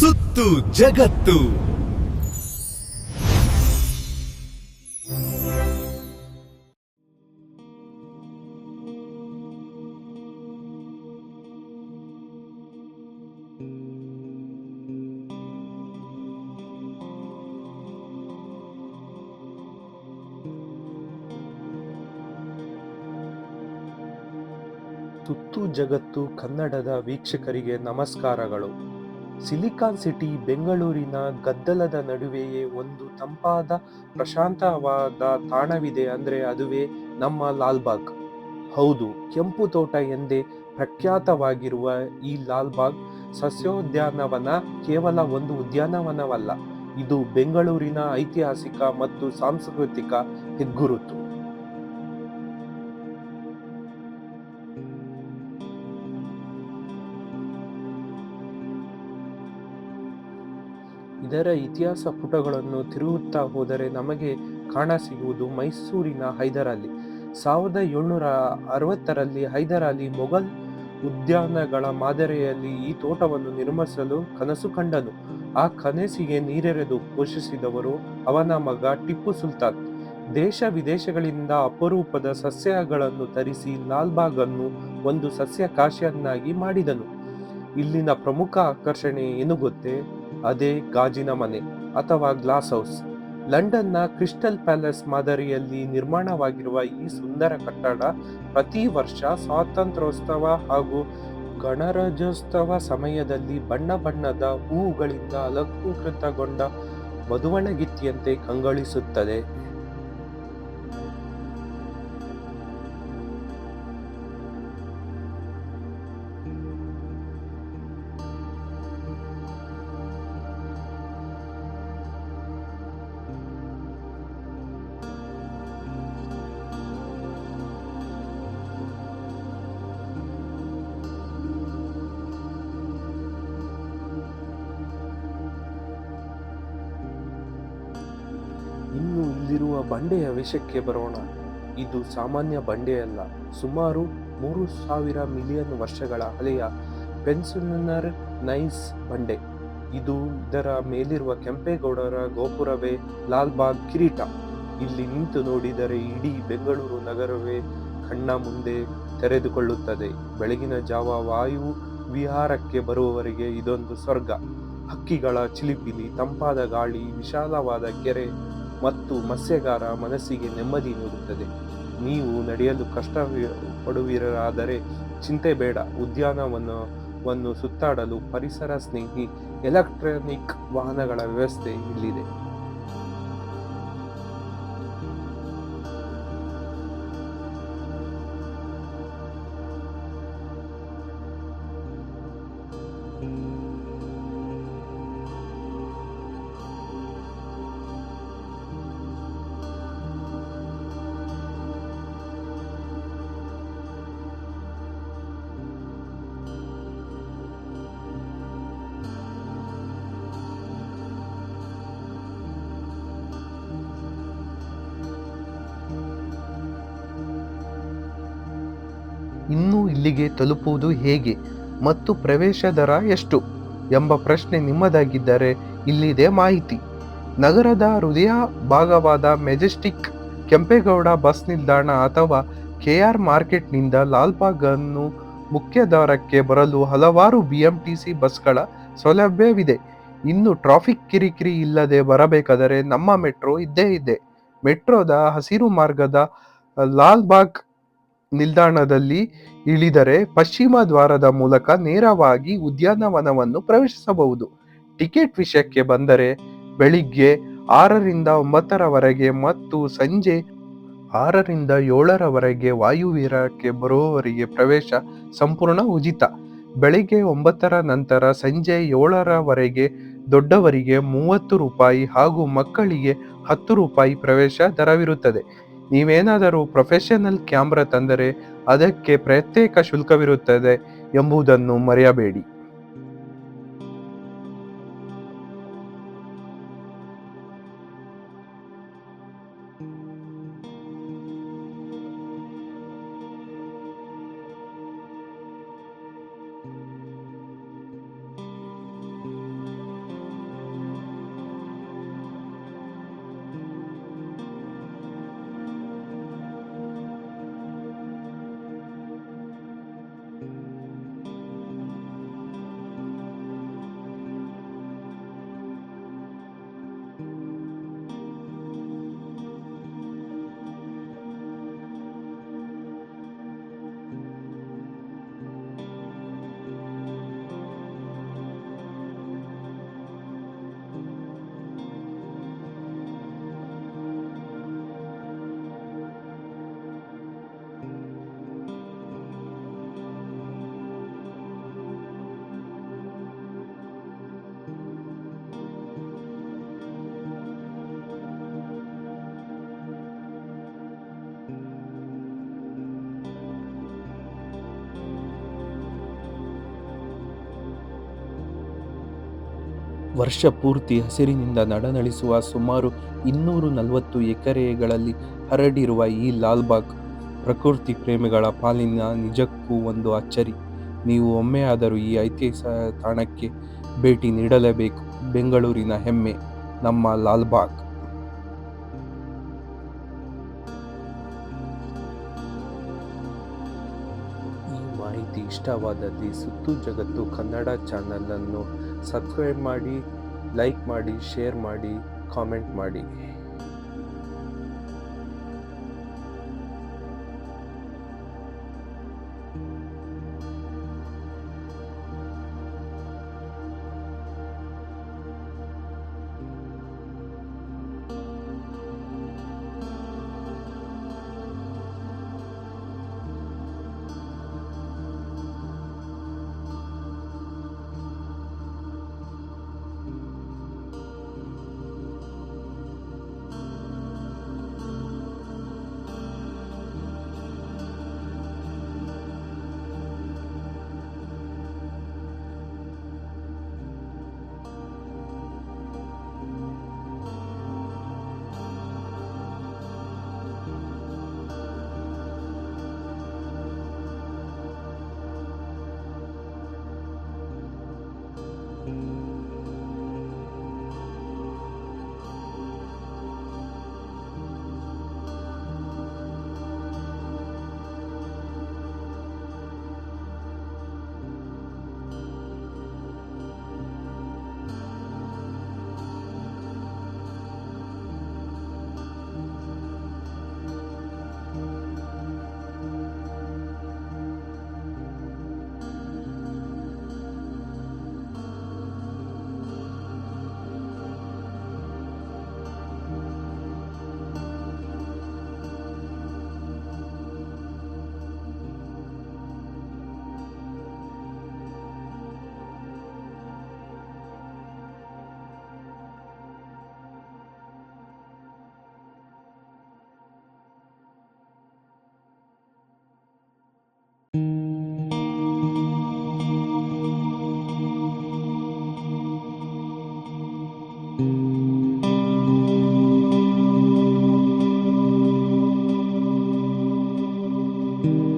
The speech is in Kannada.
ಸುತ್ತು ಜಗತ್ತು. ಸುತ್ತು ಜಗತ್ತು ಕನ್ನಡದ ವೀಕ್ಷಕರಿಗೆ ನಮಸ್ಕಾರಗಳು. ಸಿಲಿಕಾನ್ ಸಿಟಿ, ಬೆಂಗಳೂರಿನ ಗದ್ದಲದ ನಡುವೆಯೇ ಒಂದು ತಂಪಾದ, ಪ್ರಶಾಂತವಾದ ತಾಣವಿದೆ ಅಂದರೆ ಅದುವೇ ನಮ್ಮ ಲಾಲ್ಬಾಗ್. ಹೌದು, ಕೆಂಪು ತೋಟ ಎಂದೇ ಪ್ರಖ್ಯಾತವಾಗಿರುವ ಈ ಲಾಲ್ಬಾಗ್ ಸಸ್ಯೋದ್ಯಾನವನ ಕೇವಲ ಒಂದು ಉದ್ಯಾನವನವಲ್ಲ, ಇದು ಬೆಂಗಳೂರಿನ ಐತಿಹಾಸಿಕ ಮತ್ತು ಸಾಂಸ್ಕೃತಿಕ ಹೆಗ್ಗುರುತು. ಇದರ ಇತಿಹಾಸ ಪುಟಗಳನ್ನು ತಿರುಗುತ್ತಾ ಹೋದರೆ ನಮಗೆ ಕಾಣಸಿಗುವುದು ಮೈಸೂರಿನ ಹೈದರಾಲಿ. ಸಾವಿರದ ಏಳ್ನೂರ ಅರವತ್ತರಲ್ಲಿ ಹೈದರಾಲಿ ಮೊಘಲ್ ಉದ್ಯಾನಗಳ ಮಾದರಿಯಲ್ಲಿ ಈ ತೋಟವನ್ನು ನಿರ್ಮಿಸಲು ಕನಸು ಕಂಡನು. ಆ ಕನಸಿಗೆ ನೀರೆರೆದು ಪೋಷಿಸಿದವರು ಅವನ ಮಗ ಟಿಪ್ಪು ಸುಲ್ತಾನ್. ದೇಶ ವಿದೇಶಗಳಿಂದ ಅಪರೂಪದ ಸಸ್ಯಗಳನ್ನು ತರಿಸಿ ಲಾಲ್ಬಾಗ್ ಅನ್ನು ಒಂದು ಸಸ್ಯ ಕಾಶಿಯನ್ನಾಗಿ ಮಾಡಿದನು. ಇಲ್ಲಿನ ಪ್ರಮುಖ ಆಕರ್ಷಣೆ ಏನು ಗೊತ್ತೇ? ಅದೇ ಗಾಜಿನ ಮನೆ ಅಥವಾ ಗ್ಲಾಸ್ ಹೌಸ್. ಲಂಡನ್ನ ಕ್ರಿಸ್ಟಲ್ ಪ್ಯಾಲೇಸ್ ಮಾದರಿಯಲ್ಲಿ ನಿರ್ಮಾಣವಾಗಿರುವ ಈ ಸುಂದರ ಕಟ್ಟಡ ಪ್ರತಿ ವರ್ಷ ಸ್ವಾತಂತ್ರ್ಯೋತ್ಸವ ಹಾಗೂ ಗಣರಾಜ್ಯೋತ್ಸವ ಸಮಯದಲ್ಲಿ ಬಣ್ಣ ಬಣ್ಣದ ಹೂವುಗಳಿಂದ ಅಲಂಕೃತಗೊಂಡ ಮಧುವಣಗಿತ್ತಿಯಂತೆ ಕಂಗೊಳಿಸುತ್ತದೆ. ಇಲ್ಲಿರುವ ಬಂಡೆಯ ವಿಷಯಕ್ಕೆ ಬರೋಣ. ಇದು ಸಾಮಾನ್ಯ ಬಂಡೆಯಲ್ಲ ಸುಮಾರು ಮೂರು ಸಾವಿರ ಮಿಲಿಯನ್ ವರ್ಷಗಳ ಹಳೆಯ ಪೆನ್ಸುನರ್ ನೈಸ್ ಬಂಡೆ. ಇದು ಇದರ ಮೇಲಿರುವ ಕೆಂಪೇಗೌಡರ ಗೋಪುರವೇ ಲಾಲ್ಬಾಗ್ ಕಿರೀಟ. ಇಲ್ಲಿ ನಿಂತು ನೋಡಿದರೆ ಇಡೀ ಬೆಂಗಳೂರು ನಗರವೇ ಕಣ್ಣ ಮುಂದೆ ತೆರೆದುಕೊಳ್ಳುತ್ತದೆ. ಬೆಳಗಿನ ಜಾವ ವಾಯು ವಿಹಾರಕ್ಕೆ ಬರುವವರಿಗೆ ಇದೊಂದು ಸ್ವರ್ಗ. ಹಕ್ಕಿಗಳ ಚಿಲಿಪಿಲಿ, ತಂಪಾದ ಗಾಳಿ, ವಿಶಾಲವಾದ ಕೆರೆ ಮತ್ತು ಮತ್ಸ್ಯಗಾರ ಮನಸ್ಸಿಗೆ ನೆಮ್ಮದಿ ನೀಡುತ್ತದೆ. ನೀವು ನಡೆಯಲು ಕಷ್ಟ ಪಡುವಿರಾದರೆ ಚಿಂತೆ ಬೇಡ. ಉದ್ಯಾನವನವನ್ನು ಸುತ್ತಾಡಲು ಪರಿಸರ ಸ್ನೇಹಿ ಎಲೆಕ್ಟ್ರಾನಿಕ್ ವಾಹನಗಳ ವ್ಯವಸ್ಥೆ ಇಲ್ಲಿದೆ. ಇಲ್ಲಿಗೆ ತಲುಪುವುದು ಹೇಗೆ ಮತ್ತು ಪ್ರವೇಶ ದರ ಎಷ್ಟು ಎಂಬ ಪ್ರಶ್ನೆ ನಿಮ್ಮದಾಗಿದ್ದರೆ ಇಲ್ಲಿದೆ ಮಾಹಿತಿ. ನಗರದ ಹೃದಯ ಭಾಗವಾದ ಮೆಜೆಸ್ಟಿಕ್ ಕೆಂಪೇಗೌಡ ಬಸ್ ನಿಲ್ದಾಣ ಅಥವಾ ಕೆ ಆರ್ ಮಾರ್ಕೆಟ್ನಿಂದ ಲಾಲ್ಬಾಗನ್ನು ಮುಖ್ಯ ದಾರಕ್ಕೆ ಬರಲು ಹಲವಾರು ಬಿ ಎಂ ಟಿ ಸಿ ಬಸ್ಗಳ ಸೌಲಭ್ಯವಿದೆ. ಇನ್ನು ಟ್ರಾಫಿಕ್ ಕಿರಿಕಿರಿ ಇಲ್ಲದೆ ಬರಬೇಕಾದರೆ ನಮ್ಮ ಮೆಟ್ರೋ ಇದ್ದೇ ಇದೆ. ಮೆಟ್ರೋದ ಹಸಿರು ಮಾರ್ಗದ ಲಾಲ್ಬಾಗ್ ನಿಲ್ದಾಣದಲ್ಲಿ ಇಳಿದರೆ ಪಶ್ಚಿಮ ದ್ವಾರದ ಮೂಲಕ ನೇರವಾಗಿ ಉದ್ಯಾನವನವನ್ನು ಪ್ರವೇಶಿಸಬಹುದು. ಟಿಕೆಟ್ ವಿಷಯಕ್ಕೆ ಬಂದರೆ ಬೆಳಿಗ್ಗೆ ಆರರಿಂದ ಒಂಬತ್ತರವರೆಗೆ ಮತ್ತು ಸಂಜೆ ಆರರಿಂದ ಏಳರವರೆಗೆ ವಾಯುವೀರಕ್ಕೆ ಬರುವವರಿಗೆ ಪ್ರವೇಶ ಸಂಪೂರ್ಣ ಉಚಿತ. ಬೆಳಿಗ್ಗೆ ಒಂಬತ್ತರ ನಂತರ ಸಂಜೆ ಏಳರವರೆಗೆ ದೊಡ್ಡವರಿಗೆ ಮೂವತ್ತು ರೂಪಾಯಿ ಹಾಗೂ ಮಕ್ಕಳಿಗೆ ಹತ್ತು ರೂಪಾಯಿ ಪ್ರವೇಶ ದರವಿರುತ್ತದೆ. ನೀವೇನಾದರೂ ಪ್ರೊಫೆಷನಲ್ ಕ್ಯಾಮ್ರಾ ತಂದರೆ ಅದಕ್ಕೆ ಪ್ರತ್ಯೇಕ ಶುಲ್ಕವಿರುತ್ತದೆ ಎಂಬುದನ್ನು ಮರೆಯಬೇಡಿ. ವರ್ಷ ಪೂರ್ತಿ ಹಸಿರಿನಿಂದ ನಡನಳಿಸುವ ಸುಮಾರು ಇನ್ನೂರು ನಲವತ್ತು ಎಕರೆಗಳಲ್ಲಿ ಹರಡಿರುವ ಈ ಲಾಲ್ಬಾಗ್ ಪ್ರಕೃತಿ ಪ್ರೇಮಿಗಳ ಪಾಲಿನ ನಿಜಕ್ಕೂ ಒಂದು ಅಚ್ಚರಿ. ನೀವು ಒಮ್ಮೆಯಾದರೂ ಈ ಐತಿಹಾಸಿಕ ತಾಣಕ್ಕೆ ಭೇಟಿ ನೀಡಲೇಬೇಕು. ಬೆಂಗಳೂರಿನ ಹೆಮ್ಮೆ, ನಮ್ಮ ಲಾಲ್ಬಾಗ್. ಈ ಮಾಹಿತಿ ಇಷ್ಟವಾದಲ್ಲಿ ಸುತ್ತು ಜಗತ್ತು ಕನ್ನಡ ಚಾನಲನ್ನು ಸಬ್ಸ್ಕ್ರೈಬ್ ಮಾಡಿ ಲೈಕ್ ಮಾಡಿ ಶೇರ್ ಮಾಡಿ ಕಾಮೆಂಟ್ ಮಾಡಿ. you.